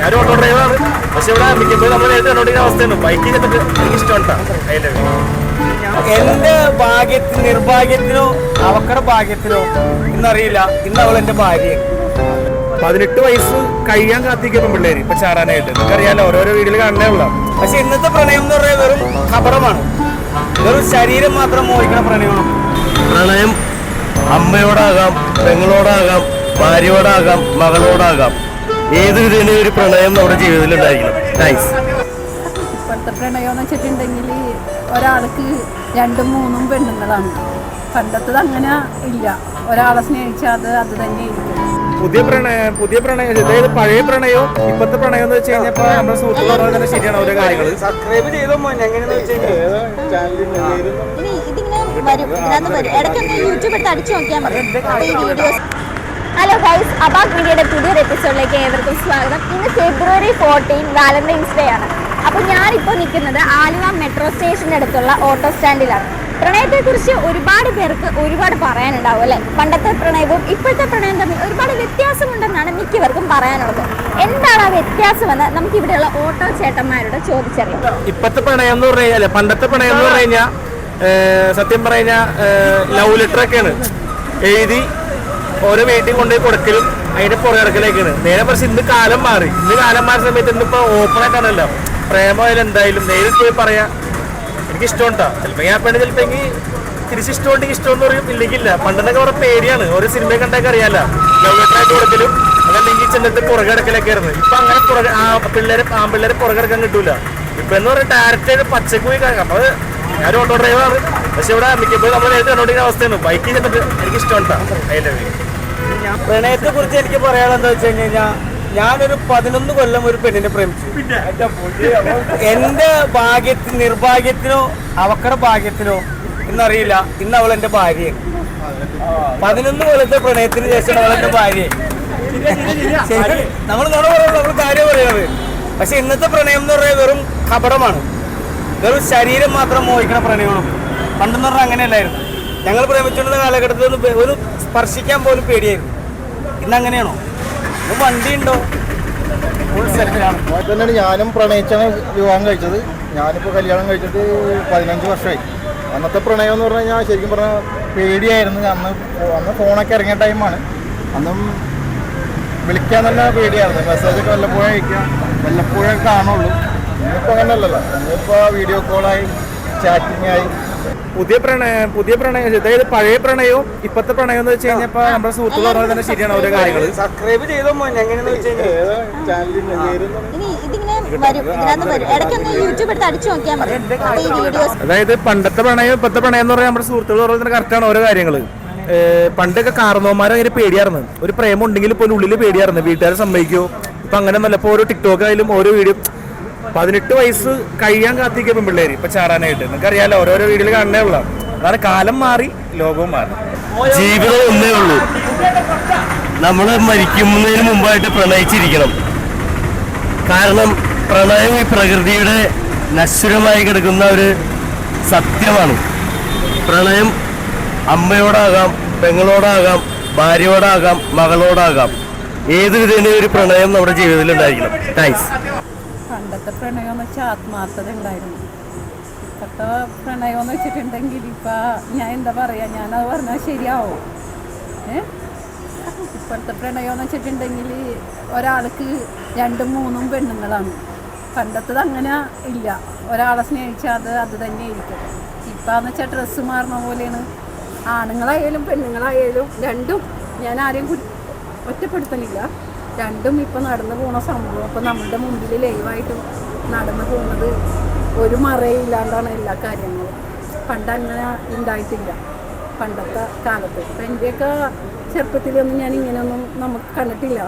ഞാൻ ഓട്ടോ ഡ്രൈവറാണ് പക്ഷെ ഇവിടെ മിക്കപ്പോഴും നമ്മൾ നേരത്തെ കണ്ടോണ്ടിരിക്കുന്ന അവസ്ഥയാണ്. ബൈക്കിൽ ചെന്നിട്ട് എനിക്ക് ഇഷ്ടമാണ് എന്റെ ഭാഗ്യത്തിന് നിർഭാഗ്യത്തിനോ അവക്കടെ ഭാഗ്യത്തിനോ ഇന്നറിയില്ല. ഇന്ന് അവൾ എന്റെ ഭാര്യ പതിനെട്ട് വയസ്സ് കഴിയാൻ കാത്തിരിക്കുന്ന പിള്ളേര് ഇപ്പൊ ചാടാനായിട്ട് നിനക്കറിയാലോ ഓരോരോ വീട്ടിൽ കാണണേ ഉള്ള. പക്ഷെ ഇന്നത്തെ പ്രണയം എന്ന് പറയുന്നത് വെറും കപടമാണ് വെറും ശരീരം മാത്രം മോഹിക്കുന്ന പ്രണയമാണ്. പ്രണയം അമ്മയോടാകാം പെങ്ങളോടാകാം ഭാര്യയോടാകാം മകളോടാകാം. ഏത് വിധേന ഒരു പ്രണയം നമ്മുടെ ജീവിതത്തിൽ ഉണ്ടായിരിക്കണം. നൈസ് ഇപ്പോഴത്തെ പ്രണയം എന്ന് വെച്ചിട്ടുണ്ടെങ്കിൽ ഒരാൾക്ക് രണ്ടും മൂന്നും പെണ്ണുങ്ങളാണ്. പണ്ടത്തത് അങ്ങനെ ഇല്ല. ഒരാളെ സ്നേഹിച്ചാൽ അത് അത് തന്നെ പുതിയ പ്രണയം പുതിയ പ്രണയം അതായത് പഴയ പ്രണയവും ഇപ്പത്തെ പ്രണയം എന്ന് വെച്ച് കഴിഞ്ഞപ്പോ നമ്മുടെ സുഹൃത്തുക്കൾ പറഞ്ഞത് തന്നെ ശരിയാണ് ഓരോ കാര്യങ്ങൾ സബ്സ്ക്രൈബ് ചെയ്തോ മോൻ എങ്ങനെയാന്ന് വെച്ച് കഴിഞ്ഞാൽ ഇനി ഇതിങ്ങനെ വരും. ഇതിനകത്ത് വരും. ഇടയ്ക്കൊന്ന് യൂട്യൂബ് എടുത്ത് അടിച്ച് നോക്കിയാൽ മതി. അപ്പോൾ ഈ വീഡിയോസ് ഹലോ ഗൈസ് അബാക് എപ്പിസോഡിലേക്ക് ഏവർക്കും സ്വാഗതം. ഇന്ന് ഫെബ്രുവരി ഫോർട്ടീൻ വാലന്റൈൻസ് ഡേ ആണ്. അപ്പോൾ ഞാനിപ്പോൾ നിൽക്കുന്നത് ആലുവ മെട്രോ സ്റ്റേഷന്റെ അടുത്തുള്ള ഓട്ടോ സ്റ്റാൻഡിലാണ് പ്രണയത്തെക്കുറിച്ച് ഒരുപാട് പേർക്ക് ഒരുപാട് പറയാനുണ്ടാവും അല്ലേ? പണ്ടത്തെ പ്രണയവും ഇപ്പോഴത്തെ പ്രണയം തമ്മിൽ ഒരുപാട് വ്യത്യാസമുണ്ടെന്നാണ് മിക്കവർക്കും പറയാനുള്ളത്. എന്താണ് ആ വ്യത്യാസമെന്ന് നമുക്ക് ഇവിടെയുള്ള ഓട്ടോ ചേട്ടന്മാരോട് ചോദിച്ചറിയാം. ഇപ്പോഴത്തെ പ്രണയം എന്ന് പറഞ്ഞു കഴിഞ്ഞാൽ പണ്ടത്തെ പ്രണയം എന്ന് പറഞ്ഞു കഴിഞ്ഞാൽ സത്യം പറഞ്ഞാൽ ലവ് ലെറ്റർ എഴുതി ഓരോ വീട്ടിൽ കൊണ്ടുപോയി കൊടുക്കലും അതിന്റെ പുറകിടക്കലേക്കാണ് നേരെ പക്ഷെ ഇന്ന് കാലം മാറി. ഇന്ന് കാലം മാറിയ സമയത്ത് ഇന്നിപ്പോ ഓപ്പൺ ആയിട്ടാണല്ലോ. പ്രേമമായാലും എന്തായാലും നേരിൽ പോയി പറയാ. എനിക്ക് ഇഷ്ടമുണ്ടോ ചിലപ്പോ ഞാൻ പെണ്ണ് ചിലപ്പോ തിരിച്ചിഷ്ടമുണ്ടെങ്കിൽ ഇഷ്ടം എന്ന് പറയും. ഇല്ലെങ്കില്ല പണ്ടെന്നൊക്കെ കുറെ പേടിയാണ്. ഒരു സിനിമ കണ്ടൊക്കെ അറിയാലോ. ആയിട്ട് കൊടുക്കലും അതല്ലെങ്കിൽ ചെന്നിട്ട് പുറകിടക്കലൊക്കെ ആയിരുന്നു. ഇപ്പൊ അങ്ങനെ പുറകെ ആ പിള്ളേരെ ആൺപിള്ളേരെ പുറകിടക്കാൻ കിട്ടൂല. ഇപ്പൊ എന്ന് പറഞ്ഞാൽ ഡയറക്റ്റ് പച്ചക്ക് പോയി അപ്പൊ ഞാൻ ഓട്ടോ ഡ്രൈവറാണ് പക്ഷെ ഇവിടെ മിക്കപ്പോഴും നമ്മൾ നേരിട്ട് കണ്ടോണ്ടിരിക്കുന്ന അവസ്ഥയാണ്. ബൈക്കിൽ ചെന്നിട്ട് എനിക്ക് ഇഷ്ടമുണ്ടാ അതിന്റെ പ്രണയത്തെ കുറിച്ച് എനിക്ക് പറയാനുള്ളത് എന്താ വെച്ച് കഴിഞ്ഞ് കഴിഞ്ഞാൽ ഞാനൊരു പതിനൊന്ന് കൊല്ലം ഒരു പെണ്ണിനെ പ്രേമിച്ചു. എന്റെ ഭാഗ്യത്തിന് നിർഭാഗ്യത്തിനോ അവക്കടെ ഭാഗ്യത്തിനോ ഇന്നറിയില്ല ഇന്ന് അവൾ എന്റെ ഭാര്യയാണ്. പതിനൊന്ന് കൊല്ലത്തെ പ്രണയത്തിന് ശേഷം അവൾ എന്റെ ഭാര്യയാണ്. ശരി. നമ്മൾ നുണ പറയുന്നത് നമ്മൾ കാര്യം പറയുന്നത് പക്ഷെ ഇന്നത്തെ പ്രണയം എന്ന് പറയുന്നത് വെറും കപടമാണ്. വെറും ശരീരം മാത്രം മോഹിക്കണ പ്രണയമാണ്. പണ്ടെന്ന് പറഞ്ഞാൽ അങ്ങനെയല്ലായിരുന്നു. ഞങ്ങൾ പ്രേമിച്ചുകൊണ്ടിരുന്ന കാലഘട്ടത്തിൽ ഒരു സ്പർശിക്കാൻ പോലും പേടിയായിരുന്നു. ഇന്ന് അങ്ങനെയാണോ വണ്ടി ഉണ്ടോ തന്നെയാണ് ഞാനും പ്രണയിച്ചാണ് വിവാഹം കഴിച്ചത്. ഞാനിപ്പോൾ കല്യാണം കഴിച്ചിട്ട് പതിനഞ്ച് വർഷമായി. അന്നത്തെ പ്രണയം എന്ന് പറഞ്ഞു കഴിഞ്ഞാൽ ശരിക്കും പറഞ്ഞാൽ പേടിയായിരുന്നു. അന്ന് അന്ന് ഫോണൊക്കെ ഇറങ്ങിയ ടൈമാണ് അന്നും വിളിക്കാൻ തന്നെ പേടിയായിരുന്നു. മെസ്സേജൊക്കെ വല്ലപ്പോഴും അയക്കാം വല്ലപ്പോഴേ കാണുള്ളൂ. ഇന്നിപ്പോൾ അങ്ങനെയല്ലല്ലോ ഇന്നിപ്പോൾ വീഡിയോ കോളായി ചാറ്റിംഗ് ആയി പുതിയ പ്രണയം പുതിയ പ്രണയം അതായത് പഴയ പ്രണയവും ഇപ്പത്തെ പ്രണയം എന്ന് വെച്ച് കഴിഞ്ഞപ്പോ നമ്മുടെ സുഹൃത്തുക്കൾ പറഞ്ഞത് തന്നെ ശരിയാണ് ഓരോ കാര്യങ്ങൾ സബ്സ്ക്രൈബ് ചെയ്തോ മോൻ എങ്ങനെയാന്ന് വെച്ച് കഴിഞ്ഞാൽ ഇനി ഇതിങ്ങനെ വരും ഇതിനകത്ത് വരും. ഇടയ്ക്കൊന്ന് യൂട്യൂബ് എടുത്ത് അടിച്ചു നോക്കിയാൽ മതി. ഈ വീഡിയോസ് അതായത് പണ്ടത്തെ പ്രണയം ഇപ്പത്തെ പ്രണയം എന്ന് പറഞ്ഞാൽ നമ്മുടെ സുഹൃത്തുക്കൾ പറഞ്ഞത് കറക്റ്റാണ് ഓരോ കാര്യങ്ങൾ പണ്ടൊക്കെ കാർന്നോമാരെ അങ്ങനെ പേടിയായിരുന്നു. ഒരു പ്രേമം ഉണ്ടെങ്കിൽ പോലും ഉള്ളിൽ പേടിയായിരുന്നു. വീട്ടുകാരെ സമ്മതിക്കോ? ഇപ്പൊ അങ്ങനെ ഒന്നല്ല ഇപ്പൊ ഓരോ ടിക്ടോക്ക് ആയാലും ഓരോ വീഡിയോ പതിനെട്ട് വയസ്സ് കഴിയാൻ കാത്തിരിക്കുക പെൺപിള്ളേര് ഇപ്പൊ ചാടാനായിട്ട്. നിങ്ങൾക്കറിയാലോ ഓരോരോ വീടുകൾ കാണണേ ഉള്ള. അതാണ് കാലം മാറി ലോകവും മാറി. ജീവിതം ഒന്നേ ഉള്ളൂ. നമ്മൾ മരിക്കുന്നതിന് മുമ്പായിട്ട് പ്രണയിച്ചിരിക്കണം. കാരണം പ്രണയം ഈ പ്രകൃതിയുടെ നശ്വരമായി കിടക്കുന്ന ഒരു സത്യമാണ്. പ്രണയം അമ്മയോടാകാം പെങ്ങളോടാകാം ഭാര്യയോടാകാം മകളോടാകാം. ഏത് വിധേന ഒരു പ്രണയം നമ്മുടെ ജീവിതത്തിൽ ഉണ്ടായിരിക്കണം. താങ്ക്സ് പണ്ടത്തെ പ്രണയം എന്ന് വെച്ചാൽ ആത്മാർത്ഥത ഉണ്ടായിരുന്നു. ഇപ്പോഴത്തെ പ്രണയം എന്ന് വെച്ചിട്ടുണ്ടെങ്കിൽ ഇപ്പൊ ഞാൻ എന്താ പറയുക ഞാനത് പറഞ്ഞാൽ ശരിയാവോ. ഏ? ഇപ്പോഴത്തെ പ്രണയം എന്ന് വെച്ചിട്ടുണ്ടെങ്കിൽ ഒരാൾക്ക് രണ്ടും മൂന്നും പെണ്ണുങ്ങളാണ്. പണ്ടത്തത് അങ്ങനെ ഇല്ല. ഒരാളെ സ്നേഹിച്ചാൽ അത് അത് തന്നെ ഇരിക്കും ഇപ്പാന്ന് വെച്ചാൽ ഡ്രസ്സ് മാറുന്ന പോലെയാണ്. ആണുങ്ങളായാലും പെണ്ണുങ്ങളായാലും രണ്ടും ഞാൻ ആരെയും ഒറ്റപ്പെടുത്തുന്നില്ല രണ്ടും ഇപ്പം നടന്നു പോകുന്ന സംഭവം. ഇപ്പം നമ്മളുടെ മുമ്പിൽ ലൈവായിട്ട് നടന്നു പോകുന്നത് ഒരു മറയില്ലാണ്ടാണ് എല്ലാ കാര്യങ്ങളും. പണ്ട് അങ്ങനെ ഉണ്ടായിട്ടില്ല. പണ്ടത്തെ കാലത്ത്. ഇപ്പം എന്റെയൊക്കെ ചെറുപ്പത്തിലൊന്നും ഞാൻ ഇങ്ങനെയൊന്നും നമുക്ക് കണ്ടിട്ടില്ല.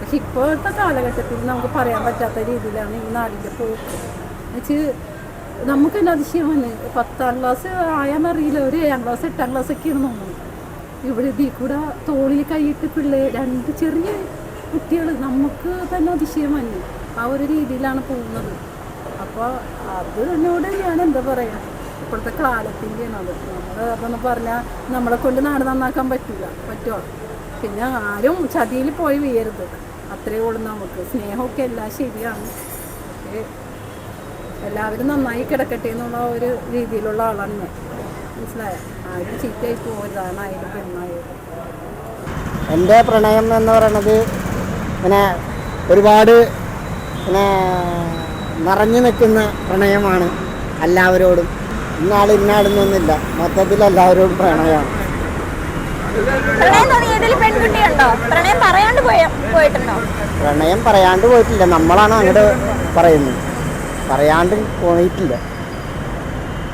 പക്ഷെ ഇപ്പോഴത്തെ കാലഘട്ടത്തിൽ നമുക്ക് പറയാൻ പറ്റാത്ത രീതിയിലാണ് ഈ നാടിന്റെ പോക്ക്. വെച്ച് നമുക്ക് തന്നെ അതിശയമാണ്. പത്താം ക്ലാസ് ആയാന്നറിയില്ല ഒരു ഏഴാം ക്ലാസ് എട്ടാം ക്ലാസ് ഒക്കെയാണ് തോന്നുന്നു ഇവിടെ ഇതിൽ കൂടെ തോളിൽ കൈയിട്ട് പിള്ളേർ രണ്ട് ചെറിയ കുട്ടികൾ നമുക്ക് തന്നെ അതിശയമല്ല? ആ ഒരു രീതിയിലാണ് പോകുന്നത്. അപ്പോൾ അതിനോട് ഞാൻ എന്താ പറയുക ഇപ്പോഴത്തെ കാലത്തിന്റെയാണ് അത്. നമ്മൾ അതെന്ന് പറഞ്ഞാൽ നമ്മളെ കൊണ്ട് നാട് നന്നാക്കാൻ പറ്റില്ല പറ്റുമോ പിന്നെ ആരും ചതിയിൽ പോയി വീയരുത്. അത്രയേ ഉള്ളൂ നമുക്ക്. സ്നേഹമൊക്കെ എല്ലാം ശരിയാണ്. എല്ലാവരും നന്നായി കിടക്കട്ടെ എന്നുള്ള ഒരു രീതിയിലുള്ള ആളാണ് ഞാൻ. മനസ്സിലായ? ആരും ചീത്തയായി പോകരുതാണ് ആയാലും പെണ്ണായാലും. എന്റെ പ്രണയം എന്ന് പറയുന്നത് പിന്നെ ഒരുപാട് പിന്നെ നിറഞ്ഞു നിൽക്കുന്ന പ്രണയമാണ് എല്ലാവരോടും. ഇന്നാൾ ഇന്നാളെന്നൊന്നുമില്ല മൊത്തത്തിൽ എല്ലാവരോടും പ്രണയമാണ്. പ്രണയം പറയാണ്ട് പോയിട്ടില്ല. നമ്മളാണ് അങ്ങോട്ട് പറയുന്നത്. പറയാണ്ട് പോയിട്ടില്ല.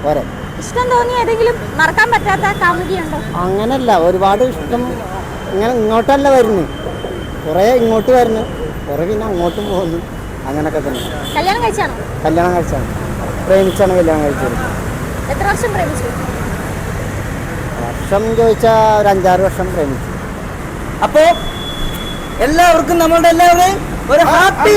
പോരെ. ഇഷ്ടം തോന്നിയ ഏതെങ്കിലും മറക്കാൻ പറ്റാത്ത കാമുകിയുണ്ടോ? അങ്ങനല്ല. ഒരുപാട് ഇഷ്ടം ഇങ്ങനെ ഇങ്ങോട്ടല്ല വരുന്നു കുറേ ഇങ്ങോട്ട് വരുന്നു. കുറേ പിന്നെ അങ്ങോട്ടും പോകുന്നു. അങ്ങനൊക്കെ തന്നെ. കല്യാണം കഴിച്ചാണോ? കല്യാണം കഴിച്ചാണ്. പ്രേമിച്ചാണ് കല്യാണം കഴിച്ചത്. എത്ര വർഷം പ്രേമിച്ചു? വർഷം ചോദിച്ചാൽ ഒരു അഞ്ചാറ് വർഷം പ്രേമിച്ചു. അപ്പോ എല്ലാവർക്കും നമ്മളുടെ എല്ലാവരും ഒരു ഹാപ്പി